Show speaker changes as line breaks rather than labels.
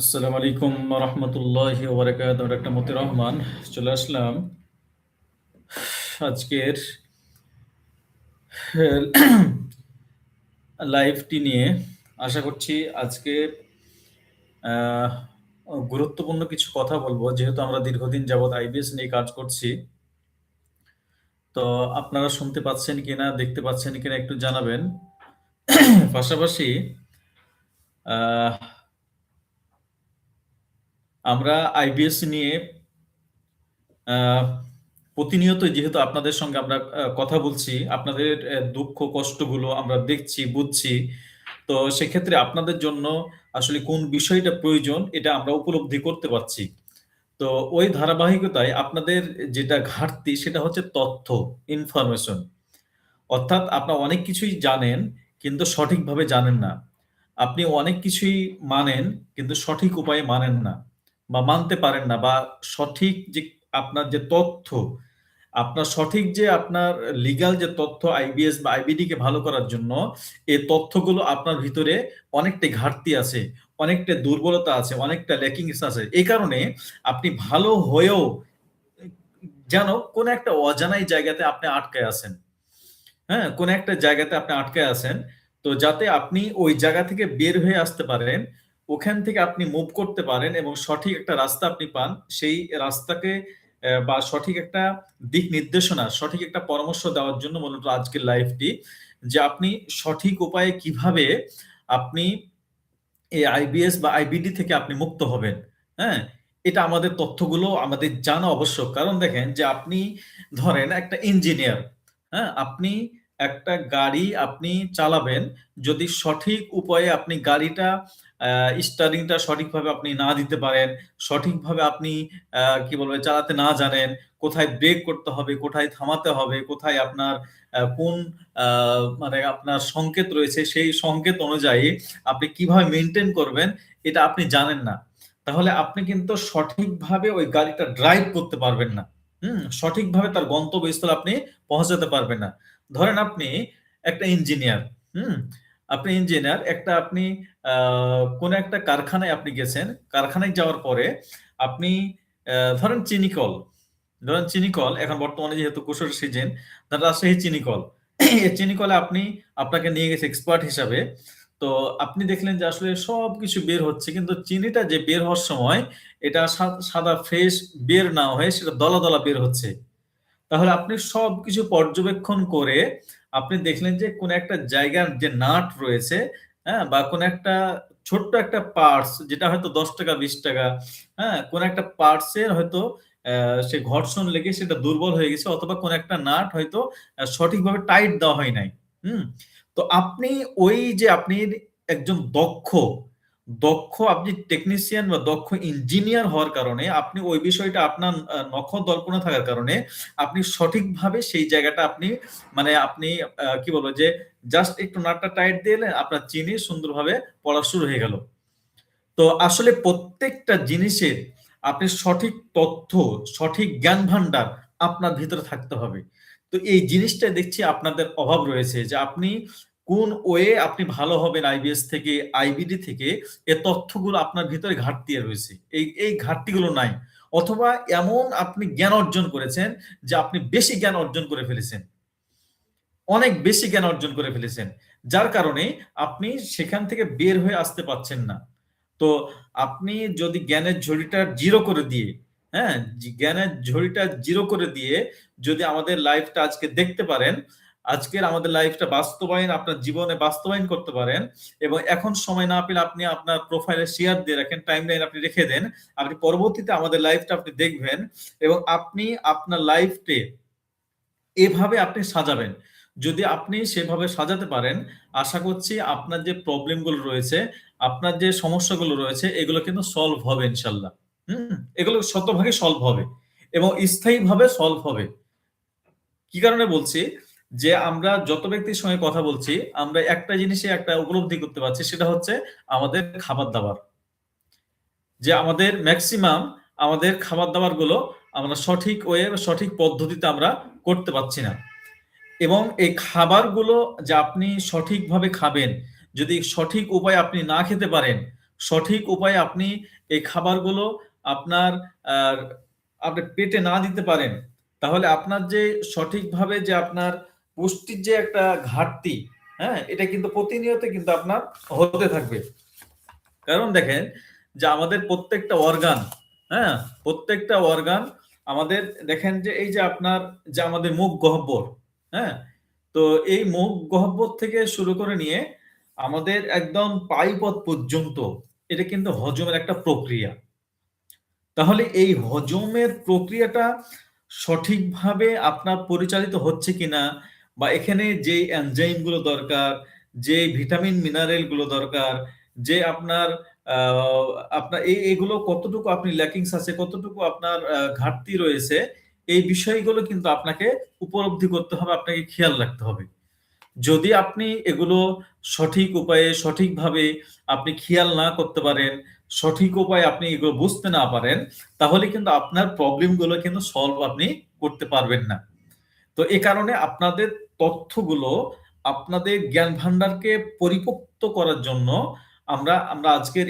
আসসালামু আলাইকুম রহমতুল্লাহি ওবরাকাত একটা মতি রহমান চলে আসলাম। আজকের লাইভটি নিয়ে আশা করছি আজকে গুরুত্বপূর্ণ কিছু কথা বলব। যেহেতু আমরা দীর্ঘদিন যাবৎ আইবিএস নিয়ে কাজ করছি তো আপনারা শুনতে পাচ্ছেন কিনা দেখতে পাচ্ছেন কিনা একটু জানাবেন। পাশাপাশি আহ, আমরা আইবিএস নিয়ে প্রতিনিয়ত যেহেতু আপনাদের সঙ্গে আমরা কথা বলছি, আপনাদের দুঃখ, কষ্টগুলো আমরা দেখছি, বুঝছি, তো সেক্ষেত্রে আপনাদের জন্য আসলে কোন বিষয়টা প্রয়োজন এটা আমরা উপলব্ধি করতে পারছি। তো ওই ধারাবাহিকতায় আপনাদের যেটা ঘাটতি সেটা হচ্ছে তথ্য ইনফরমেশন অর্থাৎ আপনারা অনেক কিছুই জানেন, কিন্তু সঠিকভাবে জানেন না। আপনি অনেক কিছুই মানেন, কিন্তু সঠিক উপায়ে মানেন না। বা মানতে পারেন না বা সঠিক যে আপনার যে তথ্য, আপনার সঠিক যে আপনার লিগাল যে তথ্য আইবিএস বা আইবিডি কে ভালো করার জন্য এই তথ্যগুলো আপনার ভিতরে অনেকটা ঘাটতি আছে, অনেকটা দুর্বলতা আছে, অনেকটা ল্যাকিংস আছে। এই কারণে আপনি ভালো হয়েও যেন কোন একটা অজানাই জায়গাতে আপনি আটকে আছেন। হ্যাঁ কোন একটা জায়গাতে আপনি আটকে আছেন, তো যাতে আপনি ওই জায়গা থেকে বের হয়ে আসতে পারেন ওখান থেকে আপনি মুভ করতে পারেন এবং সঠিক একটা রাস্তা আপনি পান, সেই রাস্তাকে বা সঠিক একটা দিক নির্দেশনা, সঠিক একটা পরামর্শ দেওয়ার জন্য মূলত আজকের লাইভটি যে আপনি সঠিক উপায়ে কীভাবে আপনি এই আইবিএস বা আইবিডি থেকে আপনি মুক্ত হবেন হ্যাঁ? এটা আমাদের তথ্যগুলো আমাদের জানা আবশ্যক। কারণ দেখেন যে আপনি ধরেন একটা ইঞ্জিনিয়ার হ্যাঁ? আপনি একটা গাড়ি আপনি চালাবেন, যদি সঠিক উপায়ে আপনি গাড়িটা স্টারিংটা সঠিকভাবে আপনি না দিতে পারেন, সঠিকভাবে আপনি কি বলব, চালাতে না জানেন, কোথায় ব্রেক করতে হবে, কোথায় থামাতে হবে, কোথায় আপনার কোন মানে আপনার সংকেত রয়েছে, সেই সংকেত অনুযায়ী আপনি কীভাবে মেনটেন করবেন, এটা আপনি জানেন না। তাহলে আপনি কিন্তু সঠিকভাবে ওই গাড়িটা ড্রাইভ করতে পারবেন না। হুম, সঠিকভাবে তার গন্তব্যস্থলে আপনি পৌঁছাতে পারবেন না। ধরেন আপনি একটা ইঞ্জিনিয়ার হুম আপনি ইঞ্জিনিয়ার একটা আপনি কোন একটা কারখানায় আপনি গেছেন, কারখানায় যাওয়ার পরে আপনি ধরেন চিনিকল ধরেন চিনিকল, এখন বর্তমানে যেহেতু কুশোর সিজন রাজশাহী চিনিকল। এই চিনিকলে আপনি, আপনাকে নিয়ে গেছে এক্সপার্ট হিসাবে। তো আপনি দেখলেন যে আসলে সব কিছু বের হচ্ছে, কিন্তু চিনিটা যে বের হওয়ার সময়, এটা সাদা ফ্রেশ বের না হয়ে সেটা দলা দলা বের হচ্ছে। তাহলে আপনি সবকিছু পর্যবেক্ষণ করে আপনি দেখলেন যে কোন একটা জায়গার যে নাট রয়েছে হ্যাঁ বা কোন একটা ছোট্ট একটা পার্টস যেটা হয়তো দশ টাকা, বিশ টাকা হ্যাঁ কোন একটা পার্টসের হয়তো সে ঘর্ষণ লেগে সেটা দুর্বল হয়ে গেছে অথবা কোন একটা নাট হয়তো সঠিকভাবে টাইট দেওয়া হয় নাই। হুম? তো আপনি ওই যে আপনি একজন দক্ষ দক্ষ, আপনি টেকনিশিয়ান বা দক্ষ ইঞ্জিনিয়ার হওয়ার কারণে, আপনি ওই বিষয়টা আপনার নখ দর্পণে থাকার কারণে, আপনি সঠিকভাবে সেই জায়গাটা আপনি মানে আপনি কি বলব যে জাস্ট একটু নাটটা টাইট দিলেন আপনার চিনি সুন্দরভাবে পড়া শুরু হয়ে গেল। তো আসলে প্রত্যেকটা জিনিসের আপনি সঠিক তথ্য, সঠিক জ্ঞান ভান্ডার আপনার ভিতরে থাকতে হবে। তো এই জিনিসটা দেখছি আপনাদের অভাব রয়েছে যে, আপনি কোন ওয়ে আপনি ভালো হবেন আইবিএস থেকে, আইবিডি থেকে, এ তথ্যগুলো আপনার ভিতরে ঘাটতি রয়েছে। এই এই ঘাটতিগুলো নাই। অথবা এমন আপনি জ্ঞান অর্জন করেছেন যে আপনি বেশি জ্ঞান অর্জন করে ফেলেছেন। অনেক বেশি জ্ঞান অর্জন করে ফেলেছেন। যার কারণে আপনি সেখান থেকে বের হয়ে আসতে পারছেন না। তো আপনি যদি জ্ঞানের ঝুড়িটা জিরো করে দিয়ে হ্যাঁ জ্ঞানের ঝুড়িটা জিরো করে দিয়ে যদি আমাদের লাইফটা আজকে দেখতে পারেন আজকের আমাদের লাইফটা বাস্তবায়ন, আপনার জীবনে বাস্তবায়ন করতে পারেন এবং এখন সময় না পেলে আপনি আপনার প্রোফাইলে শেয়ার দিয়ে রাখেন টাইম লাইন আপনি রেখে দেন, আপনি পরবর্তীতে আমাদের লাইফটা আপনি দেখবেন এবং আপনি আপনার লাইফটে এভাবে আপনি সাজাবেন। যদি আপনি সেভাবে সাজাতে পারেন, আশা করছি আপনার যে প্রবলেমগুলো রয়েছে, আপনার যে সমস্যাগুলো রয়েছে, এগুলো কিন্তু সলভ হবে ইনশাল্লাহ হুম? এগুলো শতভাগে সলভ হবে এবং স্থায়ীভাবে সলভ হবে। কি কারণে বলছি? যে আমরা যত ব্যক্তির সঙ্গে কথা বলছি আমরা একটা জিনিসে একটা উপলব্ধি করতে পারছি সেটা হচ্ছে আমাদের খাবার দাবার যে আমাদের ম্যাক্সিমাম আমাদের খাবার দাবারগুলো আমরা সঠিক ওয়ে সঠিক পদ্ধতিতে আমরা করতে পারছি না। এবং এই খাবারগুলো যে আপনি সঠিকভাবে খাবেন যদি সঠিক উপায়ে আপনি না খেতে পারেন সঠিক উপায়ে আপনি এই খাবারগুলো আপনার আপনি পেটে না দিতে পারেন, তাহলে আপনার যে সঠিকভাবে যে আপনার পুষ্টির যে একটা ঘাটতি, হ্যাঁ? এটা কিন্তু প্রতিনিয়ত কিন্তু আপনার হতে থাকবে। কারণ দেখেন যে আমাদের প্রত্যেকটা অর্গান, হ্যাঁ? প্রত্যেকটা অর্গান আমাদের দেখেন যে এই যে আপনার যে আমাদের মুখ গহ্বর, হ্যাঁ? তো এই মুখ গহ্বর থেকে শুরু করে নিয়ে আমাদের একদম পায়ুপথ পর্যন্ত এটা কিন্তু হজমের একটা প্রক্রিয়া। তাহলে এই হজমের প্রক্রিয়াটা সঠিকভাবে আপনার পরিচালিত হচ্ছে কিনা বা এখানে যে এনজাইমগুলো দরকার, যে ভিটামিন মিনারেলগুলো দরকার, যে আপনার আপনার এই এগুলো কতটুকু আপনি ল্যাকিংস আছে, কতটুকু আপনার ঘাটতি রয়েছে, এই বিষয়গুলো কিন্তু আপনাকে উপলব্ধি করতে হবে, আপনাকে খেয়াল রাখতে হবে। যদি আপনি এগুলো সঠিক উপায়ে সঠিকভাবে আপনি খেয়াল না করতে পারেন, সঠিক উপায়ে আপনি এগুলো বুঝতে না পারেন, তাহলে কিন্তু আপনার প্রবলেমগুলো কিন্তু সলভ আপনি করতে পারবেন না। তো এ কারণে আপনাদের তথ্যগুলো আপনাদের জ্ঞান ভান্ডারকে পরিপক্ত করার জন্য আমরা আমরা আজকের